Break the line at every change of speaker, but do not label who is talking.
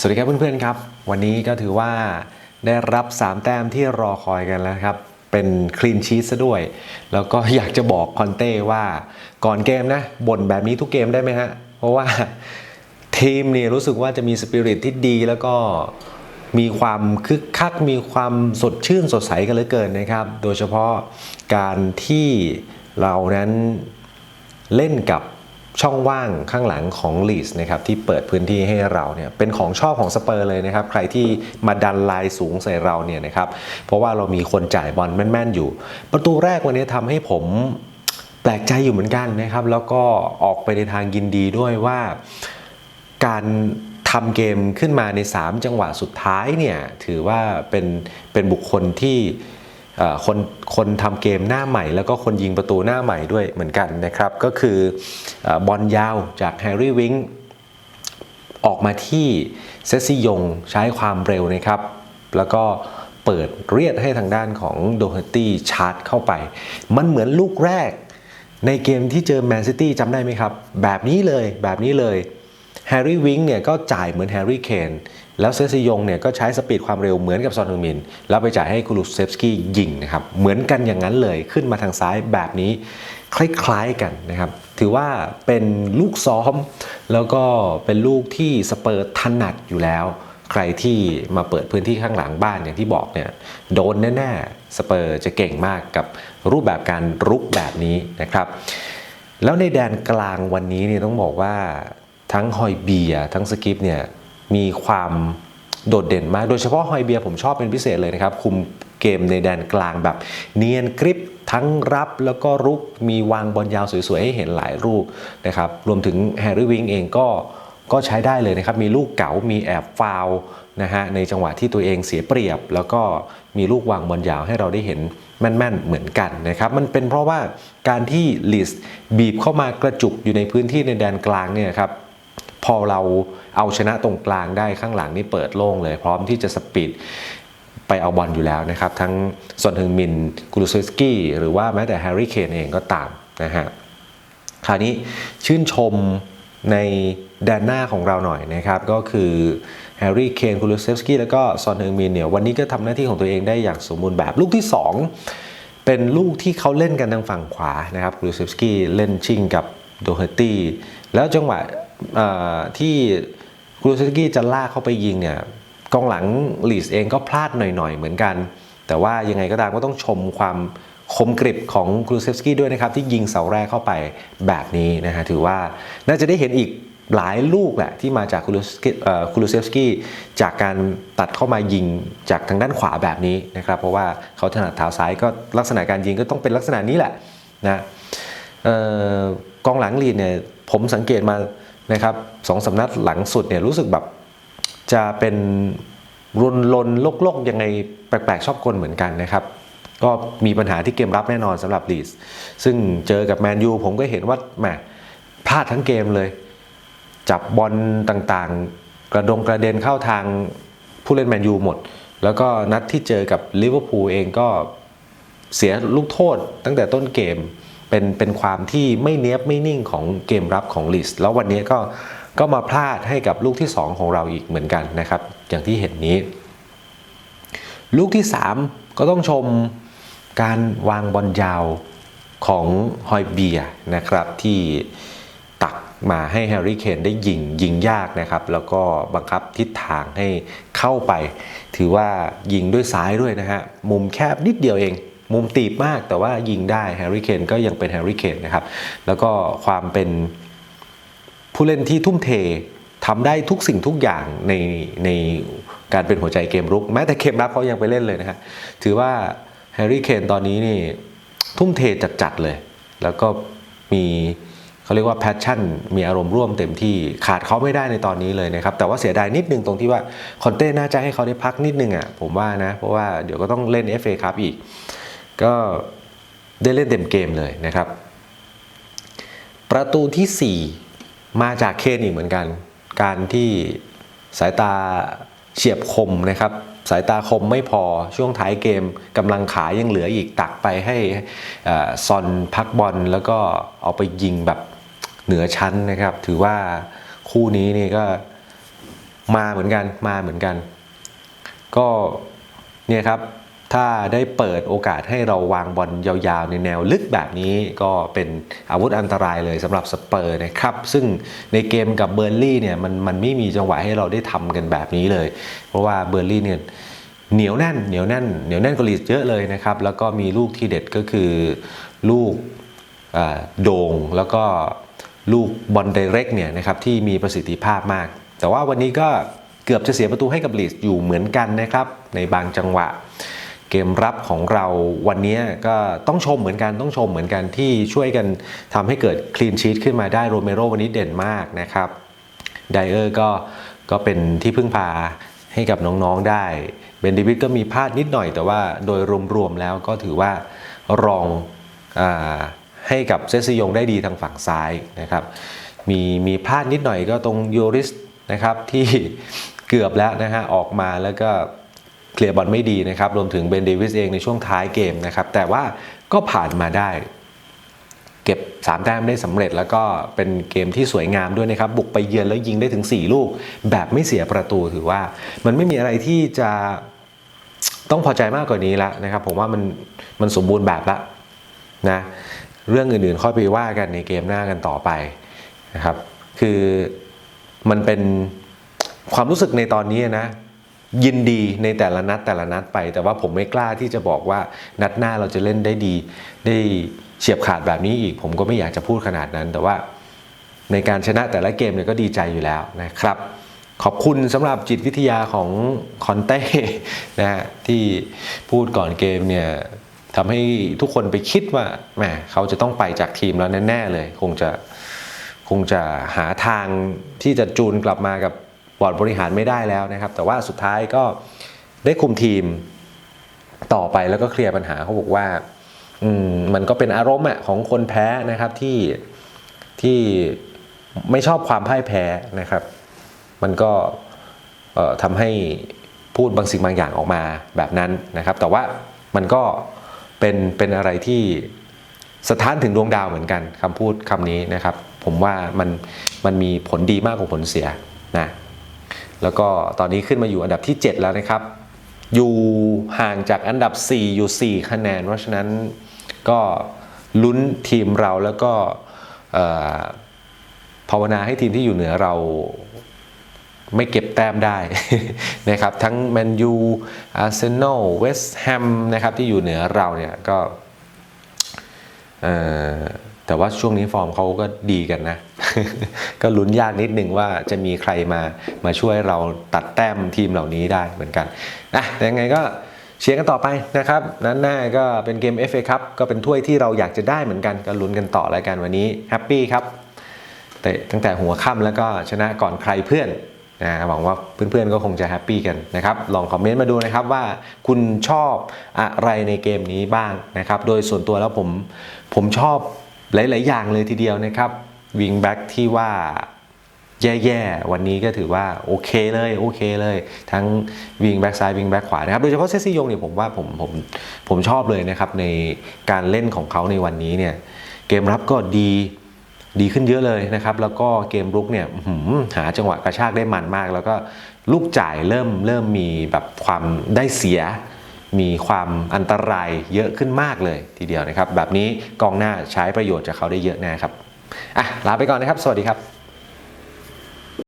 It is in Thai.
สวัสดีครับเพื่อนๆครับ วันนี้ก็ถือว่าได้รับ 3 แต้มที่รอคอยกันแล้วครับ เป็นคลีนชีสซะด้วย แล้วก็อยากจะบอกคอนเต้ว่าก่อนเกมนะบ่นแบบนี้ทุกเกมได้ไหมฮะ เพราะว่าทีมเนี่ยรู้สึกว่าจะมีสปิริตที่ดีแล้วก็มีความคึกคัก มีความสดชื่นสดใสกันเหลือเกินนะครับ โดยเฉพาะการที่เรานั้นเล่นกับ ช่องว่างข้างหลังของลีสนะครับที่เปิดพื้นที่ให้เราเนี่ยเป็นของชอบของสเปอร์เลยนะครับ ใครที่มาดันลายสูงใส่เราเนี่ยนะครับเพราะว่าเรามีคนจ่ายบอลแม่น ๆ อยู่ ประตูแรกวันนี้ทำให้ผมแปลกใจอยู่เหมือนกันนะครับ แล้วก็ออกไปในทางยินดีด้วยว่าการทำเกมขึ้นมาใน 3 จังหวะสุดท้ายเนี่ยถือว่าเป็นเป็นบุคคลที่ คนคนทำเกมหน้าใหม่ แล้วก็คนยิงประตูหน้าใหม่ด้วยเหมือนกันนะครับ ก็คืออบอลยาวจากแฮร์รี่วิงออกมาที่เซซซิยงใช้ความเร็วนะครับ แล้วก็เปิดเรียดให้ทางด้านของโดเฮตี้ชาร์จเข้าไป มันเหมือนลูกแรกในเกมที่เจอแมนซิตี้จำได้ไหมครับ แบบนี้เลยแบบนี้เลยแฮร์รี่วิงเนี่ยก็จ่ายเหมือนแฮร์รี่เคน แล้วเซซิยงเนี่ยก็ใช้สปีดความเร็วเหมือนกับซอนฮึงมิน แล้วไปจ่ายให้คูลูเซฟสกี้ยิงนะครับ เหมือนกันอย่างนั้นเลยขึ้นมาทางซ้ายแบบนี้ คล้ายๆกันนะครับ ถือว่าเป็นลูกซ้อม แล้วก็เป็นลูกที่สเปอร์ถนัดอยู่แล้ว ใครที่มาเปิดพื้นที่ข้างหลังบ้านอย่างที่บอกเนี่ยโดนแน่ๆสเปอร์จะเก่งมากกับรูปแบบการรุกแบบนี้นะครับ แล้วในแดนกลางวันนี้เนี่ยต้องบอกว่าทั้งฮอยเบียทั้งสกิปเนี่ย มีความโดดเด่นมาก โดยเฉพาะฮอยเบียผมชอบเป็นพิเศษเลยนะครับ คุมเกมในแดนกลางแบบ เนียนกริปทั้งรับแล้วก็รุกมีวางบอลยาวสวยๆ ให้เห็นหลายรูปนะครับ รวมถึงแฮร์รี่วิงเองก็ก็ใช้ได้เลยนะครับ มีลูกเก๋า มีแอบฟาวนะฮะในจังหวะที่ตัวเองเสียเปรียบ แล้วก็มีลูกวางบอลยาวให้เราได้เห็นแม่นๆ เหมือนกันนะครับ มันเป็นเพราะว่าการที่ลิสบีบเข้ามากระจุกอยู่ในพื้นที่ในแดนกลางเนี่ยครับ พอเราเอาชนะตรงกลางได้ข้างหลังนี่เปิดโล่งเลย พร้อมที่จะสปีดไปเอาบอลอยู่แล้วนะครับ ทั้งซอนฮึงมินกูลูเซสกี้หรือว่าแม้แต่แฮร์รี่เคนเองก็ตามนะฮะคราวนี้ชื่นชมในแดนหน้าของเราหน่อยนะครับ ก็คือแฮร์รี่เคนคูลูเซฟสกี้แล้วก็ซอนเฮงมินเนี่ยวันนี้ก็ทำหน้าที่ของตัวเองได้อย่างสมบูรณ์แบบลูกที่ 2 เป็นลูกที่เขาเล่นกันทางฝั่งขวานะครับคูลูเซฟสกี้เล่นชิงกับโดเฮตตี้แล้วจังหวะ ที่คูลูเซฟสกี้จะลากเข้าไปยิงเนี่ยกองหลังลีสเองก็พลาดหน่อยๆ เหมือนกัน แต่ว่ายังไงก็ตามก็ต้องชมความคมกริบของครูเซฟสกี้ด้วยนะครับ ที่ยิงเสาแรกเข้าไปแบบนี้นะฮะถือว่าน่าจะได้เห็นอีกหลายลูกแหละที่มาจากคูลูสกี้เอ่อคูลูเซฟสกี้จากการตัดเข้ามายิงจากทางด้านขวาแบบนี้นะครับ เพราะว่าเขาถนัดเท้าซ้ายก็ลักษณะการยิงก็ต้องเป็นลักษณะนี้แหละนะออกองหลังลีดเนี่ยผมสังเกตมา นะครับสองสำนัดหลังสุดเนี่ยรู้สึกแบบจะเป็นรุนลนโลกโลกยังไงแปลกๆชอบกลเหมือนกันนะครับ ก็มีปัญหาที่เกมรับแน่นอนสำหรับลีสซึ่งเจอกับแมนยูผมก็เห็นว่าแหมพลาดทั้งเกมเลย จับบอลต่างๆ กระดงกระเด็นเข้าทางผู้เล่นแมนยูหมด แล้วก็นัดที่เจอกับลิเวอร์พูลเองก็เสียลูกโทษตั้งแต่ต้นเกม เป็นเป็นความที่ไม่เนี้ยบไม่นิ่งของเกมรับของลีสแล้ววันนี้ก็ก็มาพลาดให้กับลูกที่ 2 ของเราอีกเหมือนกันนะครับ อย่างที่เห็นนี้ ลูกที่ 3 ก็ต้องชมการวางบอลยาวของฮอยเบียนะครับที่ตักมาให้แฮร์รี่เคนได้ยิงยิงยากนะครับ แล้วก็บังคับทิศทางให้เข้าไป ถือว่ายิงด้วยซ้ายด้วยนะฮะ มุมแคบนิดเดียวเอง มุมตีบมากแต่ว่ายิงได้แฮร์รี่เคนก็ยังเป็นแฮร์รี่เคนนะครับ แล้วก็ความเป็นผู้เล่นที่ทุ่มเททำได้ทุกสิ่งทุกอย่างในในการเป็นหัวใจเกมรุก แม้แต่เกมรับเขายังไปเล่นเลยนะฮะถือว่าแฮร์รี่เคนตอนนี้นี่ทุ่มเทจัดๆเลย แล้วก็มีเขาเรียกว่าแพชชั่นมีอารมณ์ร่วมเต็มที่ขาดเขาไม่ได้ในตอนนี้เลยนะครับ แต่ว่าเสียดายนิดนึงตรงที่ว่าคอนเต้น่าจะให้เขาได้พักนิดนึงอะผมว่านะ เพราะว่าเดี๋ยวก็ต้องเล่น FA ครับอีก ก็ได้เล่นเต็มเกมเลยนะครับ ประตูทีสี่ 4 มาจากเคนอีกเหมือนกัน การที่สายตาเฉียบคมนะครับ สายตาคมไม่พอช่วงท้ายเกมกำลังขายังเหลืออีกตักไปให้ซอนพักบอลแล้วก็เอาไปยิงแบบเหนือชั้นนะครับ ถือว่าคู่นี้นี่ก็มาเหมือนกันมาเหมือนกัน ก็เนี่ยครับ ถ้าได้เปิดโอกาสให้เราวางบอลยาวๆ ในแนวลึกแบบนี้ก็เป็นอาวุธอันตรายเลยสำหรับสเปอร์นะครับ ซึ่งในเกมกับเบอร์ลี่เนี่ยมันมันไม่มีจังหวะให้เราได้ทำกันแบบนี้เลย เพราะว่าเบอร์ลี่เนี่ยเหนียวแน่นเหนียวแน่นเหนียวแน่นกว่าลีดเยอะเลยนะครับ แล้วก็มีลูกที่เด็ดก็คือลูกโด่งแล้วก็ลูกบอลไดเรกเนี่ยนะครับที่มีประสิทธิภาพมาก แต่ว่าวันนี้ก็เกือบจะเสียประตูให้กับลีดอยู่เหมือนกันนะครับในบางจังหวะ เกมรับของเราวันนี้ก็ต้องชมเหมือนกันต้องชมเหมือนกันที่ช่วยกันทำให้เกิดคลีนชีตขึ้นมาได้โรเมโรวันนี้เด่นมากนะครับไดเออร์ก็ก็เป็นที่พึ่งพาให้กับน้องๆได้เบนดิวิดก็มีพลาดนิดหน่อยแต่ว่าโดยรวมๆแล้วก็ถือว่ารองอให้กับเซซิยงได้ดีทางฝั่งซ้ายนะครับ มีมีพลาดนิดหน่อยก็ตรงยูริสนะครับที่เกือบแล้วนะฮะออกมาแล้วก็ เคลียร์บอลไม่ดีนะครับรวมถึงเบนเดวิสเองในช่วงท้ายเกมนะครับแต่ว่าก็ผ่านมาได้เก็บ 3 แต้มได้สำเร็จแล้วก็เป็นเกมที่สวยงามด้วยนะครับ บุกไปเยือนแล้วยิงได้ถึง 4 ลูก แบบไม่เสียประตูถือว่า มันไม่มีอะไรที่จะต้องพอใจมากกว่านี้แล้วนะครับ ผมว่ามันมันสมบูรณ์แบบละนะเรื่องอื่นๆ ค่อยไปว่ากันในเกมหน้ากันต่อไปนะครับ คือมันเป็นความรู้สึกในตอนนี้นะ ยินดีในแต่ละนัดแต่ละนัดไป แต่ว่าผมไม่กล้าที่จะบอกว่านัดหน้าเราจะเล่นได้ดี ได้เฉียบขาดแบบนี้อีก ผมก็ไม่อยากจะพูดขนาดนั้น แต่ว่าในการชนะแต่ละเกมเนี่ยก็ดีใจอยู่แล้วนะครับ ขอบคุณสำหรับจิตวิทยาของคอนเต้นะฮะที่พูดก่อนเกมเนี่ยทำให้ทุกคนไปคิดว่าแหมเขาจะต้องไปจากทีมแล้วแน่ ๆ เลย คงจะคงจะหาทางที่จะจูนกลับมากับ บอร์ดบริหารไม่ได้แล้วนะครับ แต่ว่าสุดท้ายก็ได้คุมทีมต่อไปแล้วก็เคลียร์ปัญหาเขาบอกว่ามมันก็เป็นอารมณ์อะของคนแพ้นะครับที่ที่ไม่ชอบความพ่ายแพ้นะครับ มันก็ทำให้พูดบางสิ่งบางอย่างออกมาแบบนั้นนะครับ แต่ว่ามันก็เป็นเป็นอะไรที่สถานถึงดวงดาวเหมือนกันคำพูดคำนี้นะครับ ผมว่ามันมันมีผลดีมากกว่าผลเสียนะ แล้วก็ตอนนี้ขึ้นมาอยู่อันดับที่ 7 แล้วนะครับ อยู่ห่างจากอันดับ 4 อยู่ 4 คะแนน เพราะฉะนั้นก็ลุ้นทีมเราแล้วก็ภาวนาให้ทีมที่อยู่เหนือเราไม่เก็บแต้มได้นะครับ ทั้งแมนยูอาร์เซนอลเวสต์แฮมนะครับที่อยู่เหนือเราเนี่ยก็แต่ว่าช่วงนี้ฟอร์มเขาก็ดีกันนะ ก็ลุ้นยากนิดนึงว่าจะมีใครมามาช่วยเราตัดแต้มทีมเหล่านี้ได้เหมือนกันนะแต่ยังไงก็เชียร์กันต่อไปนะครับนั้นหน้าก็เป็นเกม FA ครับก็เป็นถ้วยที่เราอยากจะได้เหมือนกันก็ลุ้นกันต่อแล้วกันวันนี้แฮปปี้ครับแต่ตั้งแต่หัวค่ำแล้วก็ชนะก่อนใครเพื่อนนะหวังว่าเพื่อนๆก็คงจะแฮปปี้กันนะครับ ลองคอมเมนต์มาดูนะครับว่าคุณชอบอะไรในเกมนี้บ้างนะครับ โดยส่วนตัวแล้วผมผมชอบหลาย ๆ อย่างเลยทีเดียวนะครับ วิงแบ็กที่ว่าแย่ๆ วันนี้ก็ถือว่าโอเคเลยโอเคเลย ทั้งวิงแบ็กซ้ายวิงแบ็กขวานะครับ โดยเฉพาะเซซี่ยงเนี่ยผมว่าผมผมผมชอบเลยนะครับในการเล่นของเขาในวันนี้เนี่ยเกมรับก็ดีดีขึ้นเยอะเลยนะครับ แล้วก็เกมรุกเนี่ยหหาจังหวะกระชากได้มันมาก แล้วก็ลูกจ่ายเริ่มเริ่มมีแบบความได้เสีย มีความอันตรายเยอะขึ้นมากเลยทีเดียวนะครับ แบบนี้กองหน้าใช้ประโยชน์จากเขาได้เยอะแน่ครับ อะลาไปก่อนนะครับ สวัสดีครับ